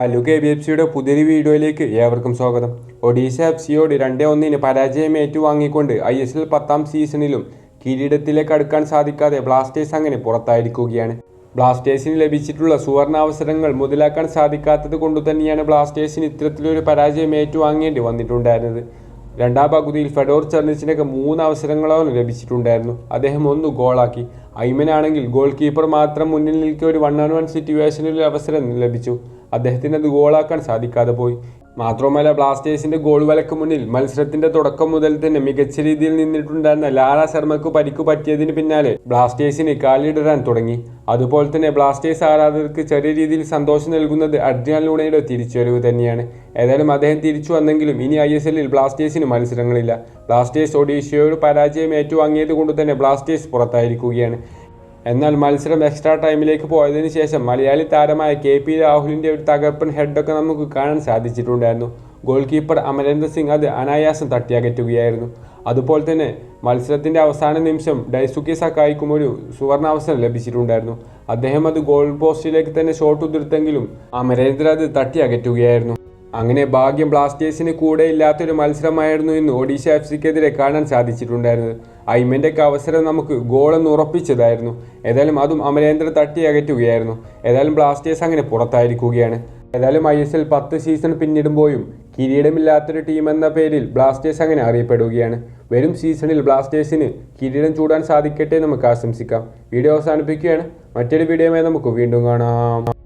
Hello K B F സിയുടെ പുതിയൊരു വീഡിയോയിലേക്ക് ഏവർക്കും സ്വാഗതം. ഒഡീഷ എഫ് സിയോട് രണ്ടേ ഒന്നിന് പരാജയം ഏറ്റുവാങ്ങിക്കൊണ്ട് ഐ എസ് എൽ പത്താം സീസണിലും കിരീടത്തിലേക്ക് അടുക്കാൻ സാധിക്കാതെ ബ്ലാസ്റ്റേഴ്സ് അങ്ങനെ പുറത്തായിരിക്കുകയാണ്. ബ്ലാസ്റ്റേഴ്സിന് ലഭിച്ചിട്ടുള്ള സുവർണാവസരങ്ങൾ മുതലാക്കാൻ സാധിക്കാത്തത് കൊണ്ട് തന്നെയാണ് ബ്ലാസ്റ്റേഴ്സിന് ഇത്തരത്തിലൊരു പരാജയം ഏറ്റുവാങ്ങേണ്ടി വന്നിട്ടുണ്ടായിരുന്നത്. രണ്ടാം പകുതിയിൽ ഫെഡോർ ചെർണിച്ചിനൊക്കെ മൂന്ന് അവസരങ്ങളോളം ലഭിച്ചിട്ടുണ്ടായിരുന്നു. അദ്ദേഹം ഒന്ന് ഗോളാക്കി. ഐമനാണെങ്കിൽ ഗോൾ കീപ്പർ മാത്രം മുന്നിൽ നിൽക്കിയ ഒരു വൺ ഓൺ വൺ സിറ്റുവേഷനിൽ അവസരം ലഭിച്ചു. അദ്ദേഹത്തിന് അത് ഗോളാക്കാൻ സാധിക്കാതെ പോയി. മാത്രവുമല്ല ബ്ലാസ്റ്റേഴ്സിന്റെ ഗോൾ വലക്ക് മുന്നിൽ മത്സരത്തിന്റെ തുടക്കം മുതൽ തന്നെ മികച്ച രീതിയിൽ നിന്നിട്ടുണ്ടായിരുന്ന ലാല ശർമ്മക്ക് പരിക്കു പറ്റിയതിന് പിന്നാലെ ബ്ലാസ്റ്റേഴ്സിന് കാലിടരാൻ തുടങ്ങി. അതുപോലെ തന്നെ ബ്ലാസ്റ്റേഴ്സ് ആരാധകർക്ക് ചെറിയ രീതിയിൽ സന്തോഷം നൽകുന്നത് അഡ്രിയാൻ ലൂണയുടെ തിരിച്ചുവരവ് തന്നെയാണ്. ഏതായാലും അദ്ദേഹം തിരിച്ചു വന്നെങ്കിലും ഇനി ഐ എസ് എല്ലിൽ ബ്ലാസ്റ്റേഴ്സിന് മത്സരങ്ങളില്ല. ബ്ലാസ്റ്റേഴ്സ് ഒഡീഷയോട് പരാജയം ഏറ്റുവാങ്ങിയത് കൊണ്ട് തന്നെ ബ്ലാസ്റ്റേഴ്സ് പുറത്തായിരിക്കുകയാണ്. എന്നാൽ മത്സരം എക്സ്ട്രാ ടൈമിലേക്ക് പോയതിനു ശേഷം മലയാളി താരമായ കെ പി രാഹുലിന്റെ ഒരു തകർപ്പൻ ഹെഡൊക്കെ നമുക്ക് കാണാൻ സാധിച്ചിട്ടുണ്ടായിരുന്നു. ഗോൾ കീപ്പർ അമരേന്ദ്ര സിംഗ് അത് അനായാസം തട്ടിയകറ്റുകയായിരുന്നു. അതുപോലെ തന്നെ മത്സരത്തിന്റെ അവസാന നിമിഷം ഡൈസുക്കി സക്കായിക്കും ഒരു സുവർണാവസരം ലഭിച്ചിട്ടുണ്ടായിരുന്നു. അദ്ദേഹം അത് ഗോൾ പോസ്റ്റിലേക്ക് തന്നെ ഷോട്ട് ഉതിർത്തെങ്കിലും അമരേന്ദ്ര അത് തട്ടിയകറ്റുകയായിരുന്നു. അങ്ങനെ ഭാഗ്യം ബ്ലാസ്റ്റേഴ്സിന് കൂടെ ഇല്ലാത്തൊരു മത്സരമായിരുന്നു ഇന്ന് ഒഡീഷ എഫ് സിക്കെതിരെ കാണാൻ സാധിച്ചിട്ടുണ്ടായിരുന്നത്. ഐമന്റെ ഒക്കെ അവസരം നമുക്ക് ഗോളെന്ന് ഉറപ്പിച്ചതായിരുന്നു. ഏതായാലും അതും അമരേന്ദ്ര തട്ടി അകറ്റുകയായിരുന്നു. ഏതായാലും ബ്ലാസ്റ്റേഴ്സ് അങ്ങനെ പുറത്തായിരിക്കുകയാണ്. ഏതായാലും ഐ എസ് എൽ പത്ത് സീസൺ പിന്നിടുമ്പോഴും കിരീടമില്ലാത്തൊരു ടീം എന്ന പേരിൽ ബ്ലാസ്റ്റേഴ്സ് അങ്ങനെ അറിയപ്പെടുകയാണ്. വരും സീസണിൽ ബ്ലാസ്റ്റേഴ്സിന് കിരീടം ചൂടാൻ സാധിക്കട്ടെ നമുക്ക് ആശംസിക്കാം. വീഡിയോ അവസാനിപ്പിക്കുകയാണ്. മറ്റൊരു വീഡിയോയുമായി നമുക്ക് വീണ്ടും കാണാം.